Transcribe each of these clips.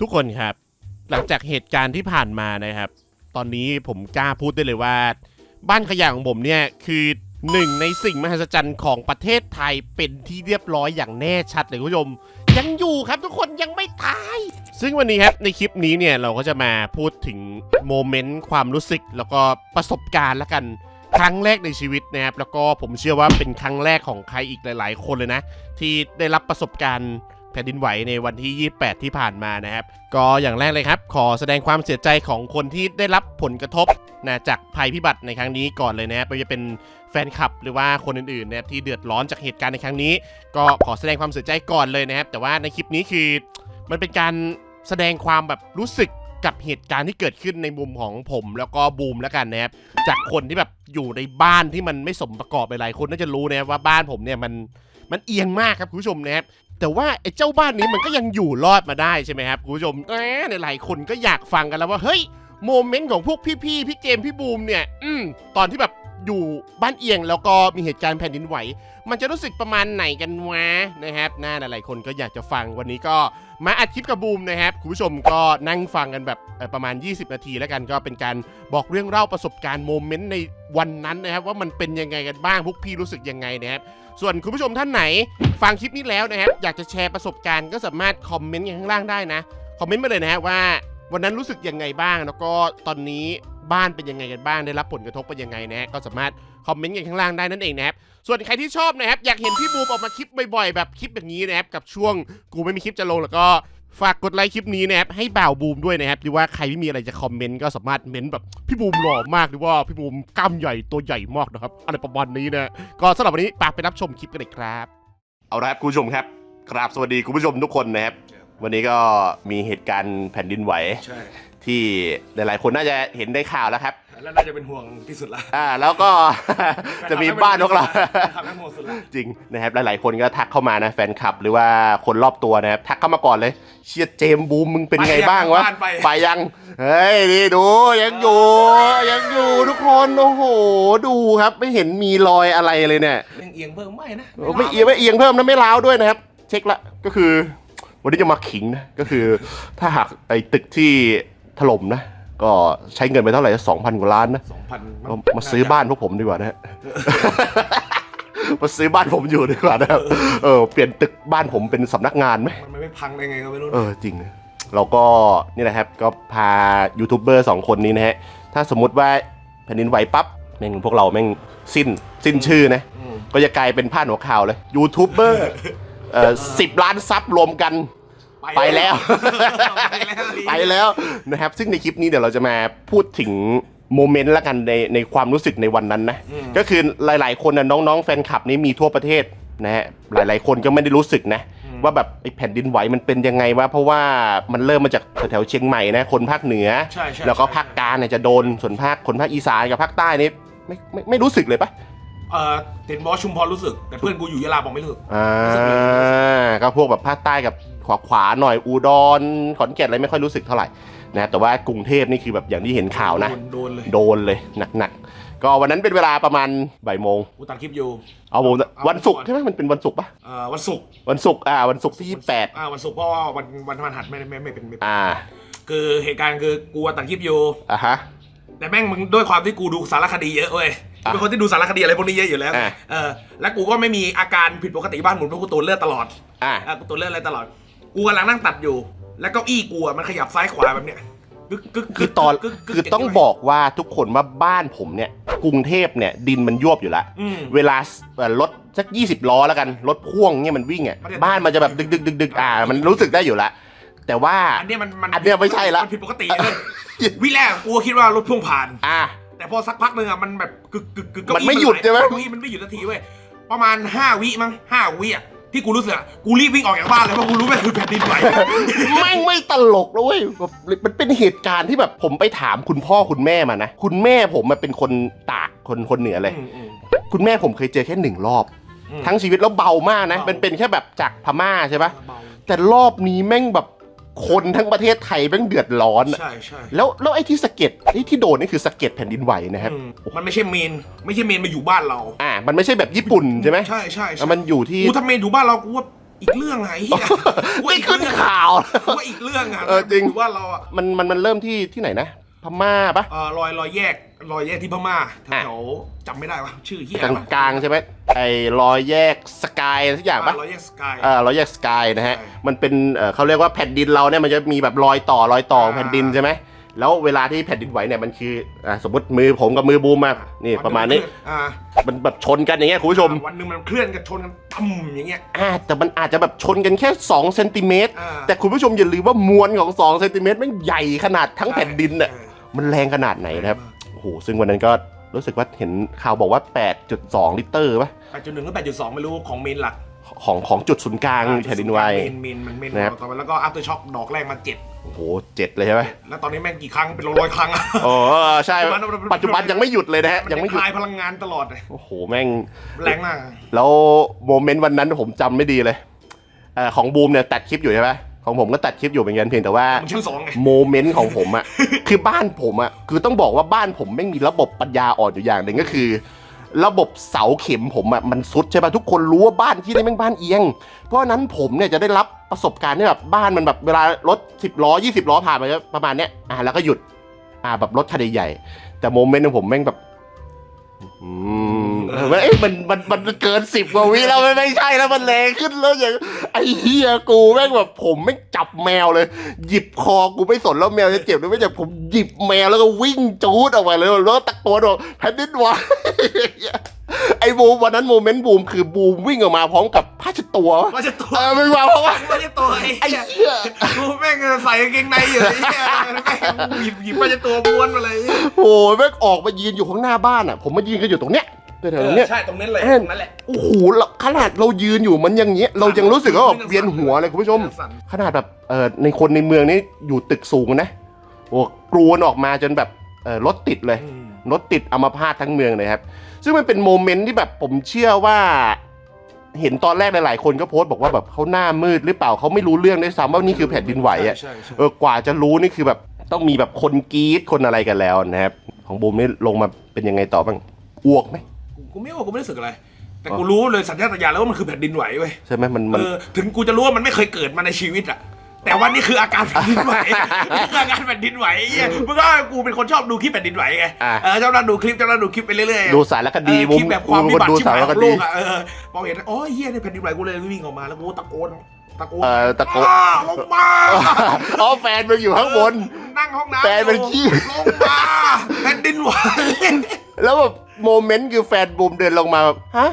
ทุกคนครับ หลังจากเหตุการณ์ที่ผ่านมานะครับ ตอนนี้ผมกล้าพูดได้เลยว่า บ้านขยะของผมเนี่ยคือหนึ่งในสิ่งมหัศจรรย์ของประเทศไทยเป็นที่เรียบร้อยอย่างแน่ชัดเลยคุณผู้ชม ยังอยู่ครับทุกคนยังไม่ตาย ซึ่งวันนี้ครับในคลิปนี้เนี่ยเราก็จะมาพูดถึงโมเมนต์ความรู้สึกแล้วก็ประสบการณ์ละกันครั้งแรกในชีวิตนะครับแล้วก็ผมเชื่อว่าเป็นครั้งแรกของใครอีกหลาย ๆ คนเลยนะ ที่ได้รับประสบการณ์ ผ่นดินไหวในวันที่ 28 ที่ผ่านมานะครับ ก็อย่างแรกเลยครับ ขอแสดงความเสียใจของคนที่ได้รับผลกระทบนะจากภัยพิบัติในครั้งนี้ก่อนเลยนะครับไม่ว่าจะเป็นแฟนคลับหรือว่าคนอื่นๆนะครับที่เดือดร้อนจากเหตุการณ์ในครั้งนี้ ก็ขอแสดงความเสียใจก่อนเลยนะครับ แต่ว่าในคลิปนี้คือมันเป็นการแสดงความแบบรู้สึกกับเหตุการณ์ที่เกิดขึ้นในมุมของผมแล้วก็บูมแล้วกันนะครับจากคนที่แบบอยู่ในบ้านที่มันไม่สมประกอบหลายๆคนน่าจะรู้นะครับว่าบ้านผมเนี่ยมันมันเอียงมากครับคุณผู้ชมนะครับ แต่ว่าไอ้เจ้าบ้านนี้มันก็ยังอยู่รอดมาได้ใช่ไหมครับคุณผู้ชมแหมในหลายคนก็อยากฟังกันแล้วว่าเฮ้ยโมเมนต์ของพวกพี่ๆพี่เจมส์พี่บูมเนี่ย อืมตอนที่แบบ อยู่บ้านเอียงแล้วก็มีเหตุการณ์แผ่นดินไหว มันจะรู้สึกประมาณไหนกันวะนะครับน่าหลายๆคนก็อยากจะฟังวันนี้ก็มาอัดคลิปกับบูมนะครับคุณผู้ชมก็นั่งฟังกันแบบประมาณ 20 นาทีแล้วกันก็เป็นการบอกเรื่องเล่าประสบการณ์โมเมนต์ในวันนั้นนะครับ ว่ามันเป็นยังไงกันบ้างพวกพี่รู้สึกยังไงนะครับส่วนคุณผู้ชมท่านไหน ฟังคลิปนี้แล้วนะครับ อยากจะแชร์ประสบการณ์ก็สามารถคอมเมนต์กันข้างล่างได้นะคอมเมนต์มาเลยนะฮะว่า วันนั้นรู้สึกยังไงบ้าง แล้วก็ตอนนี้บ้านเป็นยังไงกันบ้าง ได้รับผลกระทบเป็นยังไงนะ ก็สามารถคอมเมนต์กันข้างล่างได้นั่นเองนะครับ ส่วนใครที่ชอบนะครับ อยากเห็นพี่บูมออกมาคลิปบ่อยๆ แบบคลิปแบบนี้นะครับ กับช่วงกูไม่มีคลิปจะลงแล้วก็ฝากกดไลค์คลิปนี้นะครับให้บ่าวบูมด้วยนะครับหรือว่าใครที่มีอะไรจะคอมเมนต์ก็สามารถเม้นแบบพี่บูมหล่อมากหรือว่าพี่บูมกล้ามใหญ่ตัวใหญ่มากนะครับอะไรประมาณนี้นะก็สำหรับวันนี้ปากไปรับชมคลิปกันเลยครับ เอาละครับคุณผู้ชมครับกราบสวัสดีคุณผู้ชมทุกคนนะครับ วันนี้ก็มีเหตุการณ์แผ่นดินไหว ใช่ที่หลายๆ คนน่าจะเห็นได้ข่าวแล้วครับ แล้วน่าจะเป็นห่วงที่สุดละอ่าแล้วก็ จะมีบ้านพวกเรา ทำให้ห่วงสุดละจริงนะครับหลายๆคนก็ทักเข้ามานะแฟนคลับ หรือว่าคนรอบตัวนะครับทักเข้ามาก่อนเลย เชียเจมส์บูมมึงเป็นไงบ้างวะบ้านไปไปยังเฮ้ยนี่ดูยังอยู่ยังอยู่ทุกคนโอ้โหดูครับไม่เห็นมีรอยอะไรเลยเนี่ยยังเอียงเพิ่มไม่นะโอ้ไม่เอียงไม่เอียงเพิ่มนะไม่ล้าวด้วยนะครับ เช็คละก็คือ วันนี้จะมาขิงนะ ก็คือถ้าหากไอ้ตึกที่ถล่มนะ ก็ใช้เงินไปเท่าไหร่สองพันกว่าล้านนะสองพันก็มาซื้อบ้านพวกผมดีกว่านะฮะ มาซื้อบ้านผมอยู่ดีกว่านะครับ เออ เปลี่ยนตึกบ้านผมเป็นสำนักงานไหม มันไม่พังได้ไงก็ไม่รู้เออ จริงนะเราก็นี่แหละครับก็พายูทูบเบอร์สองคนนี้นะฮะ ถ้าสมมุติว่าแผ่นดินไหวปั๊บแม่งพวกเราแม่งสิ้นสิ้นชื่อนะอืมก็จะกลายเป็นพาดหัวข่าวเลยยูทูบเบอร์เอ่อ สิบล้านซับรวมกันไปแล้วไปแล้ว ไปแล้วนะครับ ซึ่งในคลิปนี้เดี๋ยวเราจะมาพูดถึงโมเมนต์ละกันในในความรู้สึกในวันนั้นนะอืมก็คือหลาย ๆ คนนะน้องๆ แฟนคลับนี่มีทั่วประเทศนะฮะหลายๆ คนก็ไม่ได้รู้สึกนะ ว่าแบบไอ้แผ่นดินไหวมันเป็นยังไงวะเพราะว่ามันเริ่มมาจากแถวๆเชียงใหม่นะคนภาคเหนือใช่ใช่แล้วก็ภาคกลางเนี่ยจะโดนส่วนภาคคนภาคอีสานกับภาคใต้นี่ไม่ไม่ไม่รู้สึกเลยปะ เออเห็นบอสชุมพรรู้สึก แต่เพื่อนกูอยู่ยะลาบอกไม่รู้สึกอ่ารู้สึกเลยก็พวกแบบภาคใต้กับขวาขวาๆหน่อยอุดรขอนแก่นอะไรไม่ค่อยรู้สึกเท่าไหร่นะแต่ว่ากรุงเทพนี่คือแบบอย่างที่เห็นข่าวนะ โดโดนเลยโดนเลยหนักๆก็วันนั้นเป็นเวลาประมาณบ่ายโมงกูตัดคลิปอยู่ เอาผมเอาวันศุกร์ก่อนใช่ไหมมันเป็นวันศุกร์ปะเอ่อวันศุกร์วันศุกร์อ่าวันศุกร์ที่ยี่แปดอ่าวันศุกร์เพราะว่าวันวันวันหัดไม่ไม่ไม่เป็นไม่เป็นอ่าคือเหตุการณ์คือกูตัดคลิปอยู่ อะฮะ แต่แม่งมึงด้วยความที่กูดูสารคดีเยอะเว้ยอะ เป็นคนที่ดูสารคดีอะไรพวกนี้เยอะอยู่แล้วอะ เออแล้วกูก็ไม่มีอาการผิดปกติบ้านหมุนเพราะกูตัวจเลือดตลอดอ่าอะกูตัวจเลือดอะไรตลอด กูกำลังนั่งตัดอยู่ แล้วเก้าอี้กูอะมันขยับซ้ายขวาแบบเนี้ยกึกกึกกึกคือตอนกึกกึกคือต้องบอกว่าทุกคนว่าบ้านผมเนี่ย กรุงเทพเนี่ยดินมันยวบอยู่แล้วอืม เวลาเอ่อรถสัก 20 ล้อแล้วกัน รถพ่วงเนี่ยมันวิ่งอะมันจะบ้านมันจะแบบดึกดึกดึกดึกอ่า มันรู้สึกได้อยู่แล้วแต่ว่า อันเนี้ยมันมันอันเนี้ยไม่ใช่ละ มันผิดปกติเลยวิแรกกูก็คิดว่ารถพ่วงผ่าน อ่า แต่พอสักพักหนึ่งอะมันแบบกึกกึกกึกเก้ามันอี้ไม่หยุดใช่ไหม เก้าอี้มันไม่หยุดสักทีเว้ยประมาณห้าวิมั้งห้าวิอะที่กูรู้สึกอะกูรีบวิ่งออกจากบ้านเลยเพราะกูรู้ว่าคือแผ่นดินไหว แม่งไม่ตลกแล้วเว้ยแบบมันเป็นเหตุการณ์ที่แบบผมไปถามคุณพ่อคุณแม่มานะ คุณแม่ผมมาเป็นคนตากคนคนเหนือเลยอืมอืมคุณแม่ผมเคยเจอแค่หนึ่งรอบอืมทั้งชีวิตแล้วเบามากนะ เบามั มันเป็นแค่แบบจากพม่าใช่ปะเบาแต่รอบนี้แม่งแบบ คนทั้งประเทศไทยแม่งเดือดร้อนอะใช่ใช่แล้วแล้วไอ้ที่สะเก็ดไอ้ที่โดนนี่คือสะเก็ดแผ่นดินไหวนะครับอืมมันไม่ใช่เมน ไม่ใช่เมนมาอยู่บ้านเราอ่า มันไม่ใช่แบบญี่ปุ่นใช่ไหมใช่ใช่ใช่มันอยู่ที่ กูถ้าเมนอยู่บ้านเรากูว่าอีกเรื่องไงเหี้ยไม่ขึ้นข่าวว่าอีกเรื่องอะเออจริงหว่าเราอะ มันมันมันเริ่มที่ที่ไหนนะพ ม่าปะเออรอยรอยแยกรอยแยกที่พม่าอะแถวๆจำไม่ได้ว่าชื่อเฮียกลางกลางๆใช่ไหมไอ้รอยแยกสกายทุกอย่างปะรอยแยกสกาย เออรอยแยกสกายนะฮะ ใช่ มันเป็นเออเขาเรียกว่าแผ่นดินเราเนี่ยมันจะมีแบบรอยต่อรอยต่อของอ่าแผ่นดินใช่ไหมแล้วเวลาที่แผ่นดินไหวเนี่ยมันคืออ่าสมมติมือผมกับมือบูมมานี่ประมาณนี้อ่ามันแบบชนกันอย่างเงี้ยคุณผู้ชม วันหนึ่งมันเคลื่อนกันชนกันตั้มอย่างเงี้ย อ่าแต่มันอาจจะแบบชนกันแค่2เซนติเมตรอ่าแต่คุณผู้ชมอย่าลืมว่ามวลของ2เซนติเมตรมันใหญ่ขนาดทั้งแผ่นดินน่ะ เออ มันแรงขนาดไหนนะครับโอ้โหซึ่งวันนั้นก็รู้สึกว่าเห็นข่าวบอกว่า 8.2 ลิตรป่ะแปดจุดหนึ่งหรือแปดจุดสองไม่รู้ของเมนหลักของของจุดศูนย์กลางแผ่นดินไหวเมนเมนมันเมนนะครับต่อไปแล้วก็อัพเตอร์ช็อคดอกแรกมาเจ็ดโอ้โหเจ็ดเลยใช่ไหมแล้วตอนนี้แม่งกี่ครั้งเป็นร้อยๆครั้งอะโอ้ใช่มันมันปัจจุบันยังไม่หยุดเลยนะฮะยังไม่หยุดคลายพลังงานตลอดเลยโอ้โหแม่งแรงมากแล้วโมเมนต์วันนั้นผมจำไม่ดีเลยเอ่อของบูมเนี่ยตัดคลิปอยู่ใช่ไหม ของผมก็ตัดคลิปอยู่เหมือนกันเพียงแต่ว่ามันชั้นสองไงโมเมนต์ของผมอะ คือบ้านผมอะคือต้องบอกว่าบ้านผมไม่งมีระบบปัญญาอ่อนอยู่อย่างหนึ่งก็คือ ระบบเสาเข็มผมอะมันซุดใช่ป่ะทุกคนรู้ว่าบ้านที่นี่แม่งบ้านเอียง เพราะฉะนั้นผมเนี่ยจะได้รับประสบการณ์ที่แบบบ้านมันแบบเวลารถ10ล้อ20ล้อผ่านไปประมาณเนี้ยอ่าแล้วก็หยุดอ่าแบบรถคันใหญ่ๆแต่โมเมนต์ของผมแม่งแบบ อืมเออเอ้ยมันมันมันเกินสิบกว่าวิแล้วมันไม่ใช่แล้วมันแรงขึ้นแล้วอย่างไอ้เฮียกูแม่งแบบผมแม่งจับแมวเลย หยิบคอกูไม่สนแล้วแมวจะเจ็บหรือไม่เจ็บผมหยิบแมวแล้วก็วิ่งจูดออกไปเลยแล้วตะโกนบอกแผ่นดินไหวไอ้บูมวันนั้นโมเมนต์บูมคือบูมวิ่งออกมาพร้อมกับผ้าเช็ดตัวว่าจะตัวเออไม่มาเพราะว่าว่าจะตัวไอ้ไอ้เหี้ยเหี้ยกูแม่งใส่กางเกงในอยู่ไอ้เหี้ยแม่งหยิบหยิบว่าจะตัวม้วนมาเลยโอ้ยแม่งออกมายืนอยู่ข้างหน้าบ้านอะ ผมมายืนกันอยู่ตรงเนี้ย แถวๆเนี้ย ใช่ตรงนั้นเลยเอ้ยตรงนั้นแหละโอ้โหเราขนาดเรายืนอยู่มันอย่างเงี้ย เรายังรู้สึกว่าแบบเวียนหัวเลยคุณผู้ชม สั่นขนาดแบบเออในคนในเมืองนี่อยู่ตึกสูงนะโอ้กรวนออกมาจนแบบเออรถติดเลย อืมรถติดอัมพาตทั้งเมืองเลยครับ ซึ่งมันเป็นโมเมนต์ที่แบบผมเชื่อว่า เห็นตอนแรกหลายๆคนก็โพสต์บอกว่าแบบเขาหน้ามืดหรือเปล่าเขาไม่รู้เรื่องด้วยซ้ำว่านี่คือแผ่นดินไหวอะ ใช่ใช่เออกว่าจะรู้นี่คือแบบต้องมีแบบคนกรีดคนอะไรกันแล้วนะครับ ของบูมนี่ลงมาเป็นยังไงต่อบ้างอ้วกไหม กูกูไม่ว่ากูไม่รู้สึกอะไร แต่กูรู้เลยสัญชาตญาณแล้วว่ามันคือแผ่นดินไหวเว้ยใช่ไหมมันมันเออถึงกูจะรู้ว่ามันไม่เคยเกิดมาในชีวิตอะแต่ว่านี่คืออาการแผ่นดินไหว นี่คืออาการแผ่นดินไหวไอ้เหี้ยมึงก็กูเป็นคนชอบดูคลิปแผ่นดินไหวไงอะ เออชอบนั่งดูคลิปชอบนั่งดูคลิปไปเรื่อยๆดูสารคดีเออบูคลิมปแบบความวิบูมบัติดูชิบสาหายรขคองโลดีกอะเออพอเห็นโอ้ยเฮียในแผ่นดินไหวกูเลยวิ่งออกมาแล้วกูตะโกนตะโกนเออตะโกนอ้าลงมาอ๋อแฟนมึงอยู่ข้างบน นั่งห้องน้ำแฟนมันอยู่ขี้ ลงมาแผ่นดินไหวแล้วแบบ โมเมนต์คือแฟนบูมเดินลงมาแบบฮะ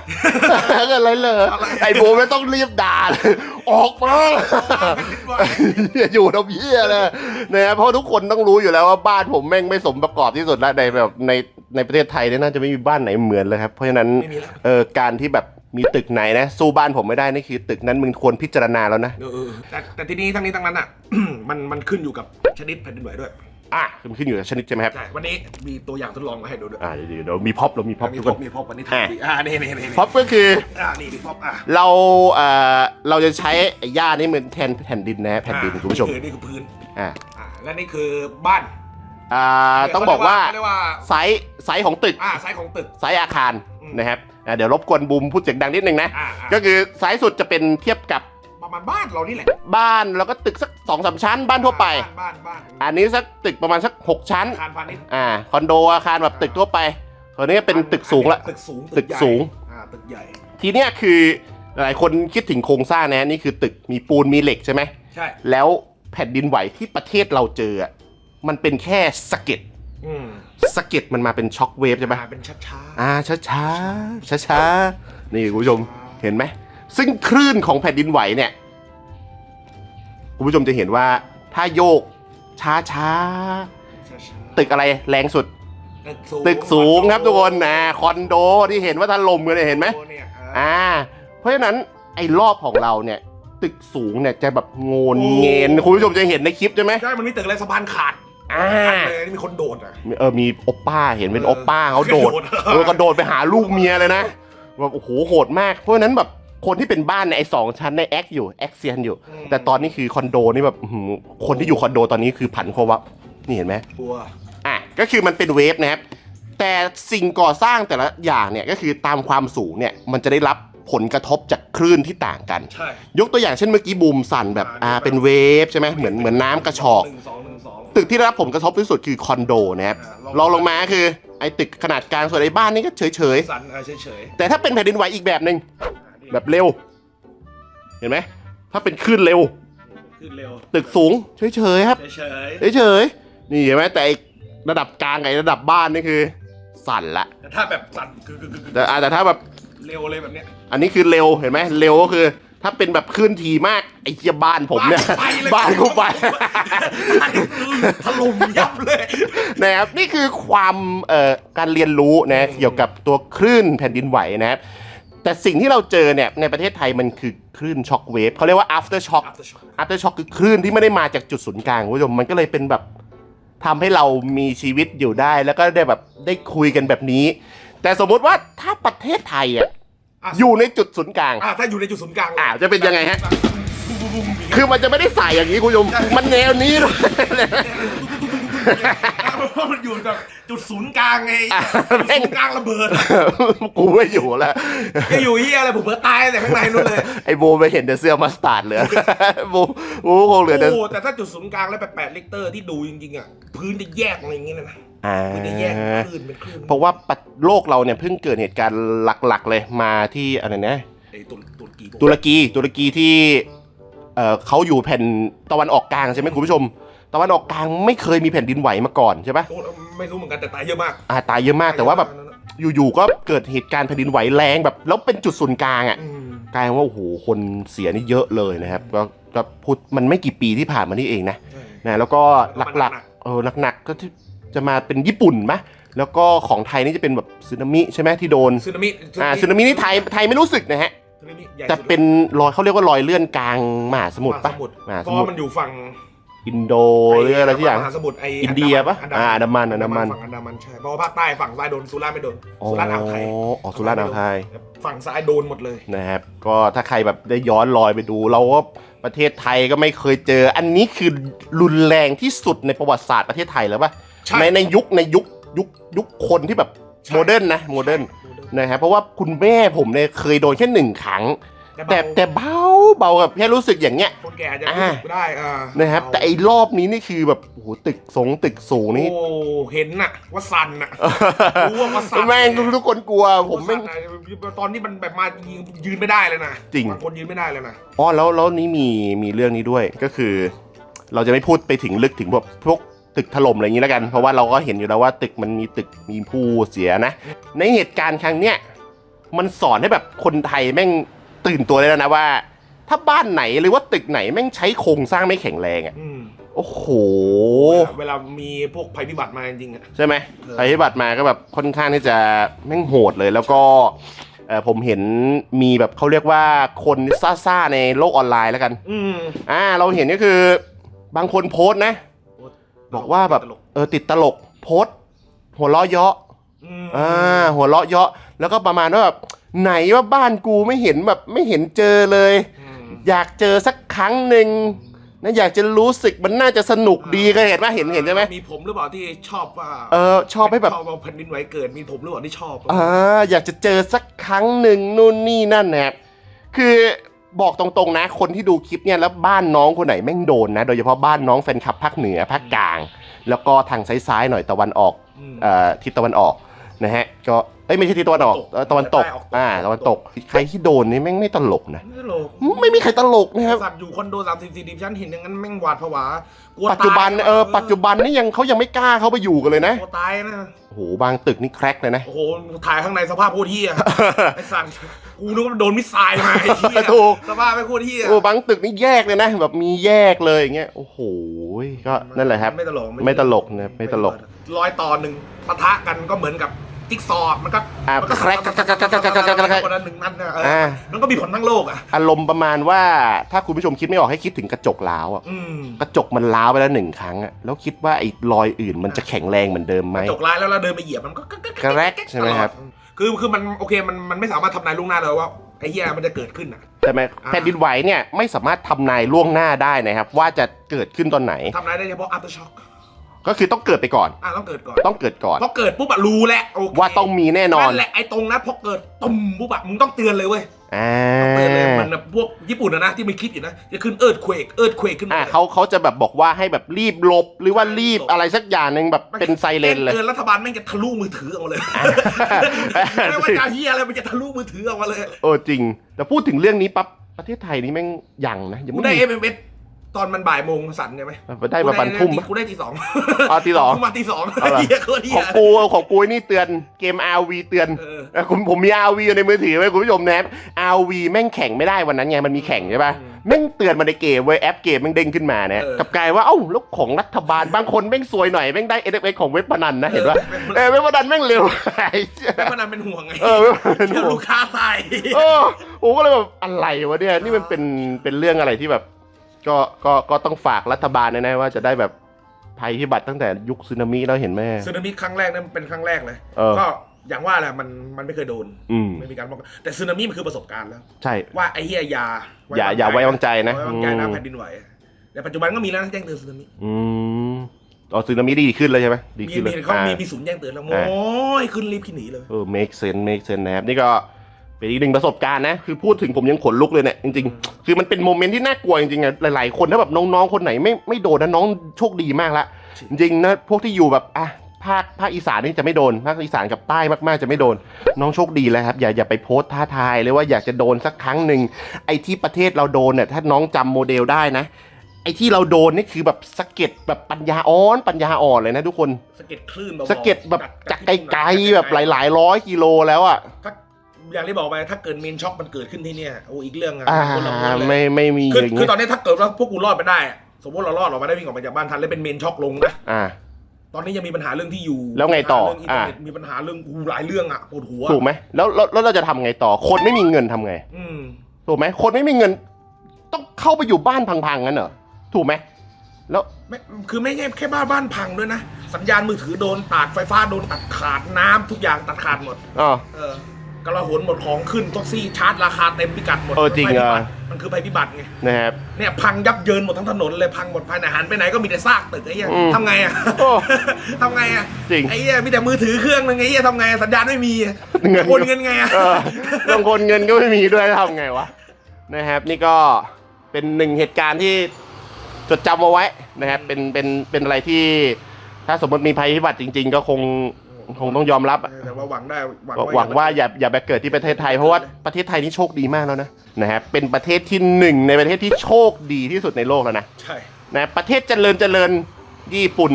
อะไรเลยอะไรไอ้บูมไม่ต้องรีบด่าเลยออกมาแผ่นดินไหวอยู่ทำเพี้ยเลยนะครับเพราะทุกคนต้องรู้อยู่แล้วว่าบ้านผมแม่งไม่สมประกอบที่สุดแล้วในแบบในในประเทศไทยเนี่ยน่าจะไม่มีบ้านไหนเหมือนเลยครับ เพราะฉะนั้นไม่มีแล้วเออการที่แบบมีตึกไหนนะ สู้บ้านผมไม่ได้นี่คือตึกนั้นมึงควรพิจารณาแล้วนะเออเออแต่แต่ทีนี้ทั้งนี้ทั้งนั้นอะมันมันขึ้นอยู่กับชนิดแผ่นดินไหวด้วย อะคือมันขึ้นอยู่กับชนิดใช่ไหมครับ ใช่วันนี้มีตัวอย่างทดลองมาให้ดูด้วยอ่าเดี๋ยวเดี๋ยวมีพ็อปเรามีพ็อปมีทุกพคบน มีพบวันนี้อะทำดีอ่านี่นี่นี่นี่พ็อปก็คืออ่านี่มีพบอะเราเอ่อเราจะใช้ไอ้หญ้านี่เหมือนแทนแผ่นดินนะฮะแผ่นดินอ่าคุณผู้ชมนี่คือนี่คือพื้นอ่าอ่าและนี่คือบ้านอ่าต้องบอกว่าเรียกว่าไซส์ไซส์ของตึก อ่าไซส์ของตึก ไซส์อาคารอืมนะครับอ่าเดี๋ยวรบกวนบูมพูดเสียงดังนิดนึงนะ อ่าอ่า ก็คือไซส์สุดจะเป็นเทียบกับประ มาณบ้านเรานี่แหละ บ้านแล้วก็ตึกสักสองสามชั้น บ้านทั่วไป บ้านบ้านอันนี้สักตึกประมาณสักหกชั้น อาคารพาณิชย์อ่าคอนโดอาคารแบบตึกทั่วไปคราวนี้เป็นตึกสูงละ ตึกสูงตึกใหญ่สูง อ่าตึกใหญ่ ทีเนี้ยคือหลายคนคิดถึงโครงสร้างนะฮะนี่คือตึกมีปูนมีเหล็กใช่ไหมใช่ แล้วแผ่นดินไหวที่ประเทศเราเจออะมันเป็นแค่สะเก็ดอืมสะเก็ดมันมาเป็นช็อคเวฟใช่ไหม มาเป็นช้าช้าๆอ่าช้าช้าช้าช้าๆนี่คุณผู้ชมเห็นไหม ซึ่งคลื่นของแผ่นดินไหวเนี่ย คุณผู้ชมจะเห็นว่าถ้าโยกช้าช้าช้าช้าๆตึกอะไรแรงสุดตึกสูงตึกสูงครับทุกคนนะคอนโดที่เห็นว่าถล่มกันเนี่ยเห็นไหมโอ้เนี่ยอ่าอ่า เพราะฉะนั้นไอ้รอบของเราเนี่ย ตึกสูงเนี่ยจะแบบโงนโอ้เงินคุณผู้ชมจะเห็นในคลิปใช่ไหมใช่มันมีตึกอะไรสะพานขาดอ่าเลยนี่มีคนโดดอะเออมีโอปป้าเห็นเป็นเอโออปป้าเขาโดดกระโดดเออกระโดดไปหาลูกเมียเลยนะแบบโอ้โหโหดมากเพราะฉะนั้นแบบ คนที่เป็นบ้านในยไอ้สองชั้นในแอคอยู่แอคเซียนอยู่มแต่ตอนนี้คือคอนโดนี่แบบอื้อหือคนที่อยู่คอนโดตอนนี้คือผันโควะนี่เห็นไหมกลัวอะก็คือมันเป็นเวฟนะครับ แต่สิ่งก่อสร้างแต่ละอย่างเนี่ยก็คือตามความสูงเนี่ยมันจะได้รับผลกระทบจากคลื่นที่ต่างกัน ใช่ ยกตัวอย่างเช่นเมื่อกี้บูมสั่นแบบอ่าอ่าเป็นเวฟใช่ไหมเหมือนเหมือนน้ำกระชอก หนึ่งสองหนึ่งสอง ตึกที่ได้รับผลกระทบที่สุดคือคอนโดนะครับอ่ารรองลงมาคือไอ้ตึกขนาดกลางส่วนไอ้บ้านนี่ก็เฉยสั่นเออเฉยๆแต่ถ้าเป็นแผ่นดินไหวอีกแบบหนึ่งๆ แบบเร็ว เห็นไหม ถ้าเป็นคลื่นเร็ว ขึ้นเร็วตึกสูงเฉยๆครับ เฉยเฉยๆนี่เห็นไหมแต่ไอ้ระดับกลางกับไอ้ระดับบ้านนี่คือ สั่นละๆแต่ถ้าแบบสั่นคือคือคือคือแต่อ่าแต่ถ้าแบบ เร็วเลยแบบเนี้ยอันนี้คือเร็วเห็นไหมเร็วก็คือ ถ้าเป็นแบบคลื่นทีมากไอ้เกียบ้านผมเนี่ยไปเลยบ้านกูไปถล่มยับเลยนะครับนี่คือความเอ่อการเรียนรู้นะเกี่ยวกับตัวคลื่นแผ่นดินไหวนะครับ แต่สิ่งที่เราเจอเนี่ยในประเทศไทยมันคือคลื่นช็อคเวฟเขาเรียกว่า after shock Aftershock after shock คือคลื่นที่ไม่ได้มาจากจุดศูนย์กลางคุณผู้ชมมันก็เลยเป็นแบบทำให้เรามีชีวิตอยู่ได้ แล้วก็ได้แบบได้คุยกันแบบนี้ แต่สมมุติว่าถ้าประเทศไทยอะอะ อยู่ในจุดศูนย์กลาง อะถ้าอยู่ในจุดศูนย์กลางอะจะเป็นยังไงฮะ บูมบูมบูมอย่างเงี้ยคือมันจะไม่ได้ใส่อย่างนี้คุณผู้ชมมันแนวนี้เลยเพราะ มันอยู่แบบจุดศูนย์กลางไงอะจุดศูนย์กลางระเบิดกูไม่อยู่แล้วก็อยู่เฮียอะไรผมเบิดตายแต่ข้างในนู่นเลยไอ้โบไปเห็นแต่เสื้อมาสตาร์ดเหลือโบโบคงเหลือแต่โอ้แต่ถ้าจุดศูนย์กลางแล้วแบบแปดลิตรที่ดูจริงๆอะพื้นจะแยกอะไรอย่างงี้เลยนะอ่าพื้นจะแยกเป็นคลื่นเป็นคลื่นเพราะว่าปัจโลกเราเนี่ยเพิ่งเกิดเหตุการณ์หลักๆเลยมาที่อะไรนะไอ้ตุรตุรกีตุรกีตุรกีที่เอ่อเขาอยู่แผ่นตะวันออกกลางใช่ไหมคุณผู้ชม ตะวันออกกลางไม่เคยมีแผ่นดินไหวมาก่อนใช่ปะโอ้ไม่รู้เหมือนกันแต่ตายเยอะมากอ่าตายเยอะมากแต่ว่าแบบอยู่ๆก็เกิดเหตุการณ์แผ่นดินไหวแรงแบบแล้วเป็นจุดศูนย์กลางอะอืมกลายเป็นว่าโอ้โหคนเสียนี่เยอะเลยนะครับก็ก็พูดมันไม่กี่ปีที่ผ่านมานี่เองนะใช่ นะแล้วก็หลักๆเออหนักๆก็ที่จะมาเป็นญี่ปุ่นไหมแล้วก็ของไทยนี่จะเป็นแบบสึนามิใช่ไหมที่โดนสึนามิอ่าสึนามินี่ไทยไทยไม่รู้สึกนะฮะ สึนามิใหญ่จะเป็นรอยเขาเรียกว่ารอยเลื่อนกลางมหาสมุทรปะมหาสมุทรมหาเพสราะมุว่าทรมันอยู่ฝั่ง อินโดหรืออะไรที่อย่าง มหาสมุทรไออินเดียปะอ่าอันดามันอันดามัน ฝั่งอันดามันใช่เพราะว่าภาคใต้ฝั่งซ้ายโดนสุราษฎร์ไม่โดนสุราษฎร์อ่าวไทยอ๋อสุราษฎร์อ่าวไทย ฝั่งซ้ายโดนหมดเลย นะครับก็ถ้าใครแบบได้ย้อนรอยไปดู เราก็ประเทศไทยก็ไม่เคยเจอ อันนี้คือรุนแรงที่สุดในประวัติศาสตร์ประเทศไทยแล้วปะใช่ในในยุคในยุคยุคยุคคนที่แบบใช่ โมเดิร์นนะโมเดิร์นนะครับเพราะว่าคุณแม่ผมเนี่ยเคยโดนแค่หนึ่งครั้ง แต่แต่แต่เบาเบาแบบแค่รู้สึกอย่างเงี้ย คนแก่จะรู้สึกได้อ่านะครับ แต่ไอ้รอบนี้นี่คือแบบโอ้โหตึกสงตึกสูงนี่โอ้เห็นน่ะ ว่าสั่นน่ะ รู้ว่าว่าสั่น แม่งทุกคนกลัว ผมแม่งว่าสั่นน่ะตอนนี้มันแบบมายืนยืนไม่ได้เลยนะจริง บางคนยืนไม่ได้เลยนะอ๋อแล้วแล้วนี่มีมีเรื่องนี้ด้วยก็คือ เราจะไม่พูดไปถึงลึกถึงแบบพวกตึกถล่มอะไรอย่างนี้แล้วกัน เพราะว่าเราก็เห็นอยู่แล้วว่าตึกมันมีตึกมีผู้เสียนะ ในเหตุการณ์ครั้งเนี้ยมันสอนให้แบบคนไทยแม่ง ตื่นตัวได้แล้วนะว่า ถ้าบ้านไหนหรือว่าตึกไหนแม่งใช้โครงสร้างไม่แข็งแรงอะอืมโอ้โห เวลามีพวกภัยพิบัติมาจริงๆอะ ใช่ไหมเออ ภัยพิบัติมาก็แบบค่อนข้างที่จะแม่งโหดเลย แล้วก็เอ่อผมเห็นมีแบบเขาเรียกว่าคนซ่าๆในโลกออนไลน์แล้วกัน อืม อ่าเราเห็นก็คือบางคนโพสต์นะ บอกว่าแบบตลกเออติดตลกโพสต์หัวเราะเยาะอืมอ่าหัวเราะเยาะแล้วก็ประมาณว่าแบบ ไหนว่าบ้านกูไม่เห็นแบบไม่เห็นเจอเลยอืมอยากเจอสักครั้งหนึ่งนะอยากจะรู้สึกมันน่าจะสนุกดีก็เห็นไหมเห็นเห็นใช่ไหมมีผมหรือเปล่าที่ชอบว่าเออชอบให้แบบชอบเอาแผ่นดินไหวเกิดมีผมหรือเปล่าที่ชอบอ่าอยากจะเจอสักครั้งหนึ่งนู่นนี่นั่นนะครับคือบอกตรงๆนะ คนที่ดูคลิปเนี่ยแล้วบ้านน้องคนไหนแม่งโดนนะโดยเฉพาะบ้านน้องแฟนคลับภาคเหนือภาคกลาง แล้วก็ทางซ้ายๆหน่อยตะวันออกอืมเอ่อทิศตะวันออก นะฮะก็เอ้ยไม่ใช่ทิศตะวันออกเอ่อตะวันตกใต้ออกตกอ่าตะวันตกใครที่โดนนี่แม่งไม่ตลกนะ ไม่ตลกไม่มีใครตลกนะครับสัตว์อยู่คอนโดสามสิบสี่ดิชั้นเห็นอย่างนั้นแม่งหวาดผวากลัวปัจจุบันตายเออปัจจุบันนี่ยังเขายังไม่กล้าเข้าไปอยู่กันเลยนะกลัวตายนะโอ้โหบางตึกนี่แครกเลยนะโอ้โหถ่ายข้างในสภาพโคตรเฮียไอ้สัตว์กูนึกว่าโดนมิสไซล์มาไอ้เฮียถูกสภาพไม่โคตรเฮียโอ้บางตึกนี่แยกเลยนะแบบมีแยกเลยอย่างเงี้ยโอ้โหก็นั่นแหละครับไม่ตลกไม่ตลกนะไม่ตลก รอยต่อหนึ่งปะทะกันก็เหมือนกับจิ๊กซอว์มันก็มันก็แครกคนนั้นหนึ่งนั่นนะเอออา มันก็มีผลทั้งโลกอะ อารมณ์ประมาณว่าถ้าคุณผู้ชมคิดไม่ออกให้คิดถึงกระจกล้าวอะกระจกมันล้าวไปแล้วหนึ่งครั้งอะแล้วคิดว่าไอ้รอยอื่นมันจะแข็งแรงเหมือนเดิมไหมกระจกล้ายแล้วเราเดินไปเหยียบมันก็แกรกใช่ไหมครับ คือคือมันโอเคมันมันไม่สามารถทำนายล่วงหน้าเลยว่าไอ้เหี้ยมันจะเกิดขึ้นอะ ใช่ไหมแผ่นดินไหวเนี่ยไม่สามารถทำนายล่วงหน้าได้นะครับ ว่าจะเกิดขึ้นตอนไหน ทำนายได้เฉพาะ after shock ก็คือต้องเกิดไปก่อน อะต้องเกิดก่อนต้องเกิดก่อน พอเกิดปุ๊บอะรู้แล้วโอเคว่าต้องมีแน่นอนนั่นแหละไอ้ตรงนั้นพอเกิดตุ่มปุ๊บอะมึงต้องเตือนเลยเว้ยอ่าเตือนเลยมันแบบพวกญี่ปุ่นนะนะที่มันคิดอยู่นะจะขึ้นเอิร์ธเควกเอิร์ธเควกขึ้นมาอ่าเขาเขาจะแบบบอกว่าให้แบบรีบหลบหรือว่ารีบอะไรสักอย่างหนึ่งแบบเป็นไซเรนเลยเตือนรัฐบาลแม่งจะทะลุมือถือออกมาเลยไม่ว่าจะเฮียอะไรมันจะทะลุมือถือออกมาเลยเออจริงแต่พูดถึงเรื่องนี้ปั๊บประเทศไทยนี่แม่งยังนะยังกูไม่ได้มีเอฟเอส ตอนมันบ่ายโมงสั่นใช่ไหมได้มาปันทุ่มปะกูได้ทีสองอ๋อตีสองกูมาทีสองเอาเหรอเฮียโคตรเฮีขอยงกูของกูนี่เตือนเกม RV เตือนเออเออผมผมมี RV อยู่ในมือถือไว้คุณผู้ชมนะครับ RV แม่งแข่งไม่ได้วันนั้นไงมันมีแข่งใช่ป่ะอืมแม่งเตือนมาในเกมเว้ยแอปเกมแม่งเด้งขึ้นมาเนี่ยเออกลับกลายว่าเอ้าแล้วของรัฐบาลบางคนแม่งซวยหน่อยแม่งได้ NFX ของเว็บพนันนะเห็นป่ะเออเว็บพนันแม่งเร็วแม่พนันเป็นห่วงไงเออเว็บพนันเดี๋ยวลูกค้าใส่เออผมก็เลยแบบอะไรวะเนี่ยนี่มันเป็นเป็นเรื่องอะไรที่แบบ ก็ก็ก็ต้องฝากรัฐบาลนะนะว่าจะได้แบบภัยพิบัติตั้งแต่ยุคสึนามิแล้วเห็นไหม สึนามิครั้งแรกนั้นเป็นครั้งแรกเลยเออก็อย่างว่าแหละมันมันไม่เคยโดนอืม ไม่มีการป้องกันแต่สึนามิมันคือประสบการณ์แล้ว ใช่ ว่าไอ้เฮียอยาอย่าอย่าไว้วางใจนะไว้วางใจนะอืม แผ่นดินไหวแต่ปัจจุบันก็มีแล้วนะแจ้งเตือนสึนามิอืมอ๋อสึนามิดีขึ้นเลยใช่ไหมดีมีขึ้นเลมียเขามีอ่ามีศูนย์แจ้งเตือนแล้วอ่าโอ้ยขึ้นรีบขี่หนีเลย เออ make sense make sense นะครับนี่ก็ เป็นอีกหนึ่งประสบการณ์นะคือพูดถึงผมยังขนลุกเลยเนี่ยจริงๆ คือมันเป็นโมเมนต์ที่น่ากลัวจริงๆอะหลายๆคนถ้าแบบน้องๆคนไหนไม่ไม่โดนนะน้องโชคดีมากละจริงๆนะพวกที่อยู่แบบอะภาคภาคอีสานนี่จะไม่โดนภาคอีสานกับใต้มากๆจะไม่โดน น้องโชคดีแล้วครับอย่าอย่าไปโพสต์ท้าทายเลยว่าอยากจะโดนสักครั้งหนึ่งไอ้ที่ประเทศเราโดนเนี่ยถ้าน้องจำโมเดลได้นะ ไอ้ที่เราโดนนี่คือแบบสะเก็ดแบบปัญญาอ่อน ปัญญาอ่อนเลยนะทุกคนสะเก็ดคลื่นบาๆสะเก็ดแบบจากไกลๆแบบหลายๆร้อยกิโลแล้วอะถ้า อย่างที่บอกไปถ้าเกิดเมนช็อคมันเกิดขึ้นที่เนี่ยโอ้อีกเรื่องอะอ่าคนละม้วนเลยไม่ไม่มีคืออย่างคือเงี้ยตอนนี้ถ้าเกิดว่าพวกกูรอดไปได้อะสมมติเรารอดออกมาได้วิ่งออกมาจากบ้านทันแล้วเป็นเมนช็อกลงนะอ่า ตอนนี้ยังมีปัญหาเรื่องที่อยู่แล้วไงต่อ มีปัญหาเรื่องอินเทอร์เน็ตมีปัญหาเรื่องกูหลายเรื่องอะปวดหัวถูกไหมแล้วแล้วแล้วเราจะทำไงต่อ คนไม่มีเงินทำไง อืมถูกไหมคนไม่มีเงิน ต้องเข้าไปอยู่บ้านพังๆงั้นเหรอถูกไหมแล้ว ไม่คือไม่ใช่แค่บ้านบ้านพังด้วยนะ สัญญาณมือถือโดนตัดไฟฟ้าโดนตัดขาดน้ำทุกอย่างตัดขาดหมดอ๋อเออ กระหนหมดของขึ้นแท็กซี่ชาร์จราคาเต็มพิกัดหมดเออจริงภัยพิบัอะติมันคือภัยพิบัติไงนะครับ เนี่ยพังยับเยินหมดทั้งถนนเลยพังหมดภายในหันไปไหนก็มีแต่ซากตึกไอ้เหี้ยอืมทำไงอะโอ้ ทำไงอะจริงไอ้เหี้ยมีแต่มือถือเครื่องนึงไอ้เหี้ยทำไงอะสัญญาณไม่มีอะเงิน โอนเงินไงอะเออบางคนเงินก็ไม่มีด้วยทำไงวะนะครับ นี่ก็เป็นหนึ่งเหตุการณ์ที่จดจำเอาไว้นะครับ เป็นเป็นเป็นอะไรที่ถ้าสมมติมีภัยพิบัติจริง ๆ ก็คง คงต้องยอมรับอะ แต่ว่าหวังได้หวังหวังว่าอย่าอย่าไปเกิดที่ประเทศไทยเพราะว่าประเทศไทยนี่โชคดีมากแล้วนะนะครับเป็นประเทศที่หนึ่งในประเทศที่โชคดีที่สุดในโลกแล้วนะใช่ นะประเทศเจริญเจริญญี่ปุ่น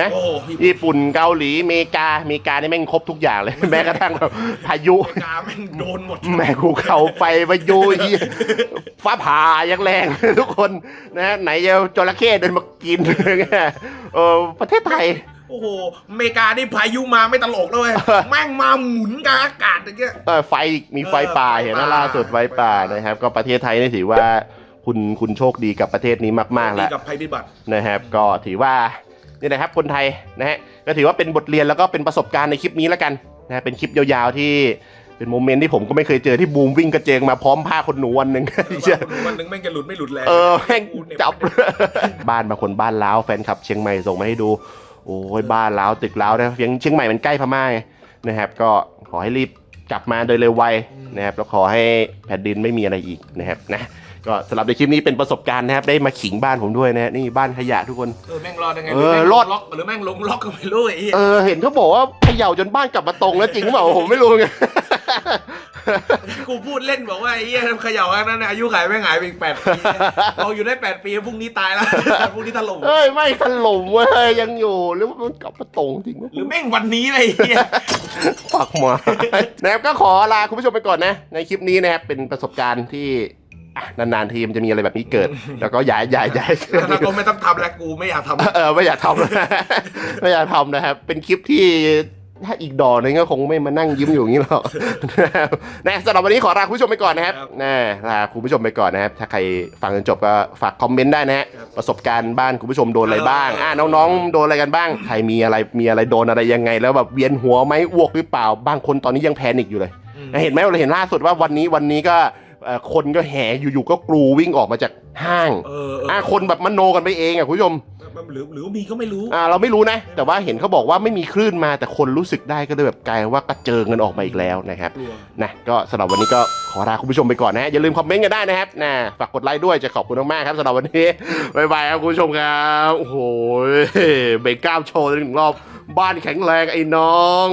นะโอ้โหญี่ปุ่นเกาหลีอเมริกาอเมริกานี่แม่งครบทุกอย่างเลย แม้กระทั่งแบบพายุ กาแม่งโดนหมด แม่ภูเขาไฟพายุเหี้ยฟ้าผ่ายังแรง ทุกคนนะไหนจะจระเข้เดินมากินเออประเทศไทย โอ้โหอเมริกานี่พายุมาไม่ตลกเลยแม่งมาหมุนกลางอากาศอย่างเงี้ยเออไฟมีไฟป่าเออไฟเห็นไหมป่าล่าสุดไฟป่าไฟป่านนะครับ ก็ประเทศไทยนี่ถือว่าคุณคุณโชคดีกับประเทศนี้มากๆดีแล้วกับภัยพิบัตินะครับ ก็ถือว่านี่นะครับคนไทยนะฮะก็ถือว่าเป็นบทเรียนแล้วก็เป็นประสบการณ์ในคลิปนี้แล้วกันนะฮะเป็นคลิปยาวๆที่เป็นโมเมนต์ที่ผมก็ไม่เคยเจอที่บูมวิ่งกระเจงมาพร้อมผ้าขนหนูวันหนึ่งวันหนึ่งแม่งจะหลุดไม่หลุดแล้วเออแม่งจับบ้านบางคนบ้านล้าวแฟนคลับเชียงใหม่ส่งมาให้ดู โอ้ยบ้านล้าวตึกล้าวนะเชียงเชียงใหม่มันใกล้พม่าไงนะครับ ก็ขอให้รีบกลับมาโดยเร็วไวนะครับแล้วขอให้แผ่นดินไม่มีอะไรอีกนะครับนะก็สำหรับในคลิปนี้เป็นประสบการณ์นะครับได้มาขิงบ้านผมด้วยนะฮะนี่บ้านขยะทุกคน เออแม่งรอดยังไงเอหรืออแม่งรอด ล็อกหรือแม่งลงล็อกก็ไม่รู้ไอ้เหี้ย เออเห็นเขาบอกว่าเขย่าจนบ้านกลับมาตรงแล้วจริงหรือเปล่าผมไม่รู้ไง กูพูดเล่นบอกว่าไอ้เหี้ยเขย่าอันนั้นนะอายุขายแม่งหายไปอีกแปดปีเราอยู่ได้แปดปีพรุ่งนี้ตายแล้วพรุ่งนี้ถล่มเอ้ยไม่ถล่มเว้ยยังอยู่หรือว่ามันกลับมาตรงจริงวะ หรือแม่งวันนี้เลยไอ้เหี้ยฝากมานะครับก็ขอลาคุณผู้ชมไปก่อนนะ ในคลิปนี้นะครับเป็นประสบการณ์ที่อะนานๆทีมนจะมีอะไรแบบนี้เกิด แล้วก็อย่าอย่าอย่าแล้วก็ไม่ต้องทำแล้วกูไม่อยากทำ เออไม่อยากทำไม่อยากทำนะครับ เป็นคลิปที่ ถ้าอีกดอกหนึงก็คงไม่มานั่งยิ้มอยู่อย่างนี้หรอกนะครับนะสำหรับวันนี้ขอลาคุณผู้ชมไปก่อนนะครับ นะลาคุณผู้ชมไปก่อนนะครับ ถ้าใครฟังจนจบก็ฝากคอมเมนต์ได้นะฮะประสบการณ์บ้านคุณผู้ชมโดนอะไรบ้างอ่าน้องๆโดนอะไรกันบ้าง ใครมีอะไรมีอะไรโดนอะไรยังไง แล้วแบบเวียนหัวไหมอ้วกหรือเปล่าบางคนตอนนี้ยังแพนิคอยู่เลย เห็นไหมเราเห็นล่าสุดว่าวันนี้วันนี้ก็เอ่อคนก็แห่อยู่ๆก็กรูวิ่งออกมาจากห้างเออเอออะคนแบบมโนกันไปเองอะคุณผู้ชม หรือหรือว่ามีก็ไม่รู้อ่าเราไม่รู้นะ แต่ว่าเห็นเขาบอกว่าไม่มีคลื่นมาแต่คนรู้สึกได้ก็เลยแบบกลายว่ากระเจิงกันออกมาอีกแล้วนะครับกลัวนะก็สำหรับวันนี้ก็ขอลาคุณผู้ชมไปก่อนนะฮะอย่าลืมคอมเมนต์กันได้นะครับนะฝากกดไลค์ด้วยจะขอบคุณมากๆครับสำหรับวันนี้บ๊ายบายครับคุณผู้ชมครับโอ้โหเบรกกล้ามโชว์หนึ่งรอบบ้านแข็งแรงไอ้น้อง